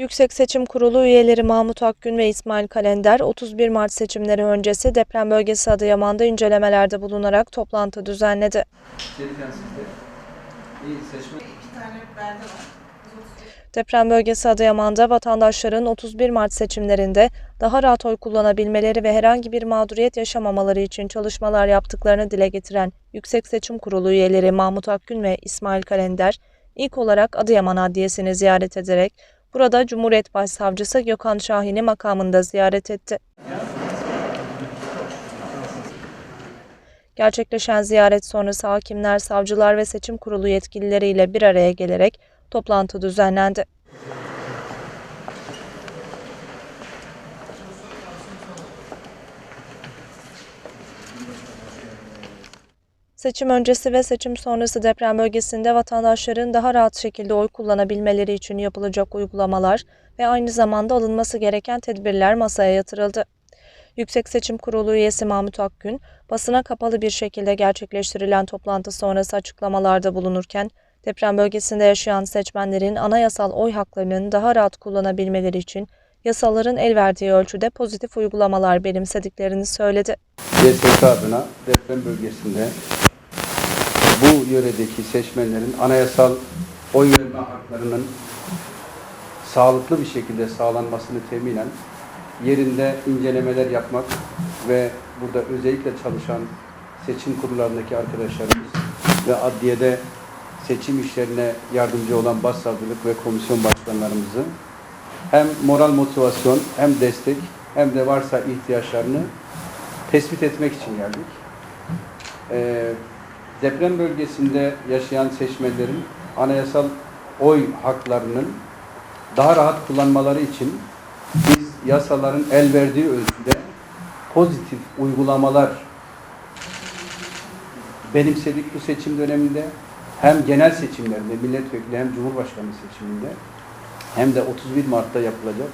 Yüksek Seçim Kurulu üyeleri Mahmut Akgün ve İsmail Kalender 31 Mart seçimleri öncesi deprem bölgesi Adıyaman'da incelemelerde bulunarak toplantı düzenledi. Deprem bölgesi Adıyaman'da vatandaşların 31 Mart seçimlerinde daha rahat oy kullanabilmeleri ve herhangi bir mağduriyet yaşamamaları için çalışmalar yaptıklarını dile getiren Yüksek Seçim Kurulu üyeleri Mahmut Akgün ve İsmail Kalender ilk olarak Adıyaman Adliyesi'ni ziyaret ederek burada Cumhuriyet Başsavcısı Gökhan Şahin'i makamında ziyaret etti. Gerçekleşen ziyaret sonrası hakimler, savcılar ve seçim kurulu yetkilileriyle bir araya gelerek toplantı düzenlendi. Seçim öncesi ve seçim sonrası deprem bölgesinde vatandaşların daha rahat şekilde oy kullanabilmeleri için yapılacak uygulamalar ve aynı zamanda alınması gereken tedbirler masaya yatırıldı. Yüksek Seçim Kurulu üyesi Mahmut Akgün, basına kapalı bir şekilde gerçekleştirilen toplantı sonrası açıklamalarda bulunurken, deprem bölgesinde yaşayan seçmenlerin anayasal oy haklarının daha rahat kullanabilmeleri için yasaların el verdiği ölçüde pozitif uygulamalar benimsediklerini söyledi. YSK adına deprem bölgesinde bu yöredeki seçmenlerin anayasal oy verme haklarının sağlıklı bir şekilde sağlanmasını teminen yerinde incelemeler yapmak ve burada özellikle çalışan seçim kurullarındaki arkadaşlarımız ve adliyede seçim işlerine yardımcı olan başsavcılık ve komisyon başkanlarımızı hem moral motivasyon hem destek hem de varsa ihtiyaçlarını tespit etmek için geldik. Ee, deprem bölgesinde yaşayan seçmenlerin anayasal oy haklarının daha rahat kullanmaları için biz yasaların el verdiği ölçüde pozitif uygulamalar benimsedik bu seçim döneminde. Hem genel seçimlerinde, milletvekili hem cumhurbaşkanı seçiminde hem de 31 Mart'ta yapılacak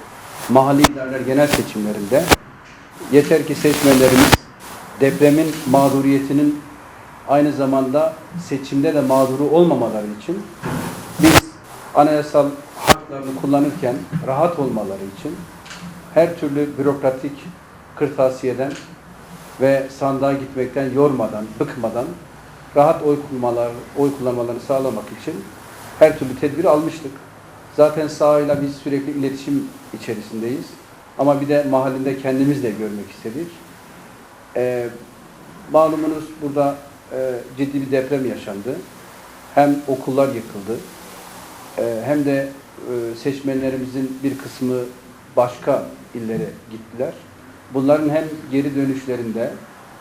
mahalli idareler genel seçimlerinde yeter ki seçmenlerimiz depremin mağduriyetinin aynı zamanda seçimde de mağduru olmamaları için biz anayasal haklarını kullanırken rahat olmaları için her türlü bürokratik kırtasiyeden ve sandığa gitmekten yormadan, bıkmadan rahat oy kullanmalar, oy kullanmalarını sağlamak için her türlü tedbiri almıştık. Zaten sahayla biz sürekli iletişim içerisindeyiz. Ama bir de mahallinde kendimiz de görmek istedik. Ee, malumunuz burada e, ciddi bir deprem yaşandı. Hem okullar yıkıldı, e, hem de e, seçmenlerimizin bir kısmı başka illere gittiler. Bunların hem geri dönüşlerinde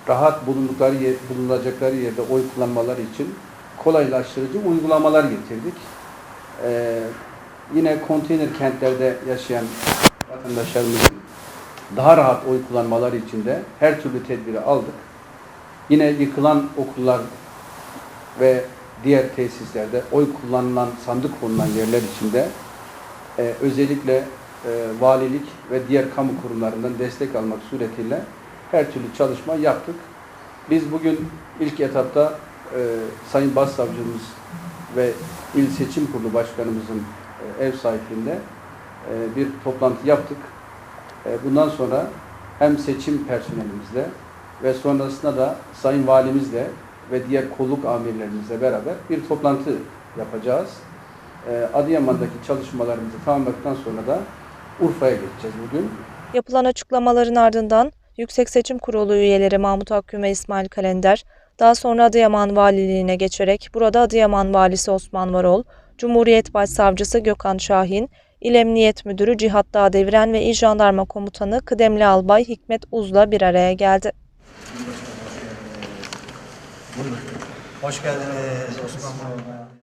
rahat bulundukları yer, bulunacakları yerde oy kullanmaları için kolaylaştırıcı uygulamalar getirdik. Ee, yine konteyner kentlerde yaşayan vatandaşlarımızın daha rahat oy kullanmaları için de her türlü tedbiri aldık. Yine yıkılan okullar ve diğer tesislerde oy kullanılan, sandık konulan yerler içinde e, özellikle e, valilik ve diğer kamu kurumlarından destek almak suretiyle her türlü çalışma yaptık. Biz bugün ilk etapta e, Sayın Başsavcımız ve İl Seçim Kurulu Başkanımızın e, ev sahipliğinde e, bir toplantı yaptık. E, bundan sonra hem seçim personelimizle ve sonrasında da Sayın Valimizle ve diğer kolluk amirlerimizle beraber bir toplantı yapacağız. E, Adıyaman'daki çalışmalarımızı tamamladıktan sonra da Urfa'ya geçeceğiz bugün. Yapılan açıklamaların ardından Yüksek Seçim Kurulu üyeleri Mahmut Akgün ve İsmail Kalender, daha sonra Adıyaman Valiliğine geçerek burada Adıyaman Valisi Osman Varol, Cumhuriyet Başsavcısı Gökhan Şahin, İl Emniyet Müdürü Cihat Dağdeviren ve İl Jandarma Komutanı Kıdemli Albay Hikmet Uz'la bir araya geldi. Hoş geldiniz Osman Bey.